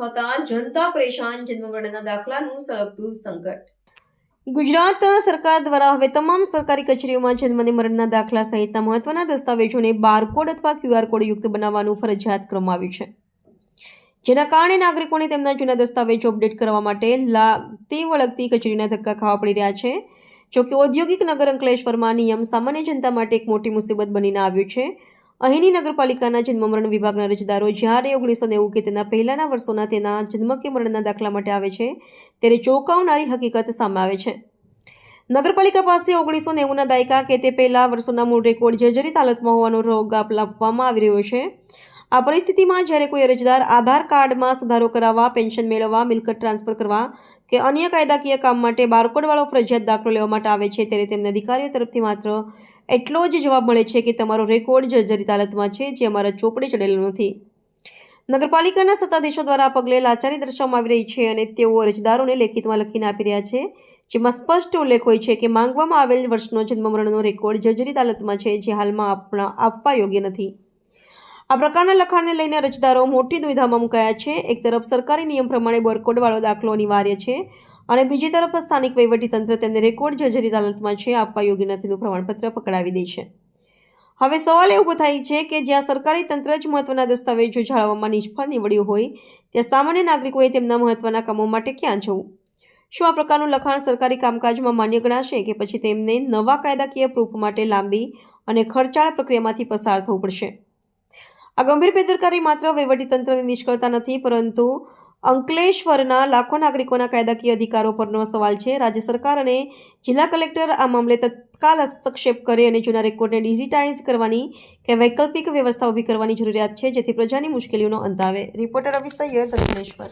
જનતા પરેશાન જન્મગણના દાખલાનું સળગતું સંકટ. ગુજરાત સરકાર દ્વારા હવે તમામ સરકારી કચેરીઓમાં જન્મ અને મરણના દાખલા સહિતના મહત્વના દસ્તાવેજોને બારકોડ અથવા ક્યુઆર કોડ યુક્ત બનાવવાનું ફરજિયાત કરવામાં આવ્યું છે. જેના કારણે નાગરિકોને તેમના જૂના દસ્તાવેજો અપડેટ કરવા માટે લાગતી વળગતી કચેરીના ધક્કા ખાવા પડી રહ્યા છે. જોકે ઔદ્યોગિક નગર અંકલેશ્વરમાં નિયમ સામાન્ય જનતા માટે એક મોટી મુસીબત બનીને આવ્યું છે. અહીંની નગરપાલિકાના જન્મમરણ વિભાગના અરજદારો જ્યારે ઓગણીસો નેવું કે તેના પહેલાના વર્ષોના તેના જન્મ કે મરણના દાખલા માટે આવે છે, ત્યારે ચોંકાવનારી હકીકત સામે આવે છે. નગરપાલિકા પાસે ઓગણીસો નેવુંના દાયકા કે તે પહેલાં વર્ષોના મૂળ રેકોર્ડ જર્જરિત હાલતમાં હોવાનો રોગ આપવામાં આવી રહ્યો છે. આ પરિસ્થિતિમાં જ્યારે કોઈ અરજદાર આધાર કાર્ડમાં સુધારો કરાવવા, પેન્શન મેળવવા, મિલકત ટ્રાન્સફર કરવા કે અન્ય કાયદાકીય કામ માટે બારકોડવાળો ફરજિયાત દાખલો લેવા માટે આવે છે, ત્યારે તેમના અધિકારીઓ તરફથી માત્ર એટલો જ જવાબ મળે છે કે તમારો રેકોર્ડ જર્જરિત હાલતમાં છે, જે અમારા ચોપડે ચડેલો નથી. નગરપાલિકાના સત્તાધીશો દ્વારા પગલે લાચારી દર્શાવવામાં આવી રહી છે અને તેઓ અરજદારોને લેખિતમાં લખીને આપી રહ્યા છે, જેમાં સ્પષ્ટ ઉલ્લેખ હોય છે કે માંગવામાં આવેલ વર્ષનો જન્મમરણનો રેકોર્ડ જર્જરિત હાલતમાં છે, જે હાલમાં આપણા આપવા યોગ્ય નથી. આ પ્રકારના લખાણને લઈને અરજદારો મોટી દુવિધામાં મુકાયા છે. એક તરફ સરકારી નિયમ પ્રમાણે બરકોડવાળો દાખલો અનિવાર્ય છે. અને બીજી તરફ સ્થાનિક વહીવટીતંત્ર તેમને રેકોર્ડ જર્જરિત હાલતમાં છે, આપવા યોગ્ય નથીનું પ્રમાણપત્ર પકડાવી દે છે. હવે સવાલ એ ઊભો થાય છે કે જ્યાં સરકારી તંત્ર જ મહત્વના દસ્તાવેજો જાળવવામાં નિષ્ફળ નીવડ્યું હોય, ત્યાં સામાન્ય નાગરિકોએ તેમના મહત્વના કામો માટે ક્યાં જવું? શું આ પ્રકારનું લખાણ સરકારી કામકાજમાં માન્ય ગણાશે કે પછી તેમને નવા કાયદાકીય પ્રૂફ માટે લાંબી અને ખર્ચાળ પ્રક્રિયામાંથી પસાર થવું પડશે? આ ગંભીર બેદરકારી માત્ર વહીવટીતંત્રની નિષ્ફળતા નથી, પરંતુ અંકલેશ્વરના લાખો નાગરિકોના કાયદાકીય અધિકારો પરનો સવાલ છે. રાજ્ય સરકાર અને જિલ્લા કલેક્ટર આ મામલે તત્કાલ હસ્તક્ષેપ કરે અને જૂના રેકોર્ડને ડિજિટાઇઝ કરવાની કે વૈકલ્પિક વ્યવસ્થા ઊભી કરવાની જરૂરિયાત છે, જેથી પ્રજાની મુશ્કેલીઓનો અંત આવે. રિપોર્ટર રવિ સૈયદ અંકલેશ્વર.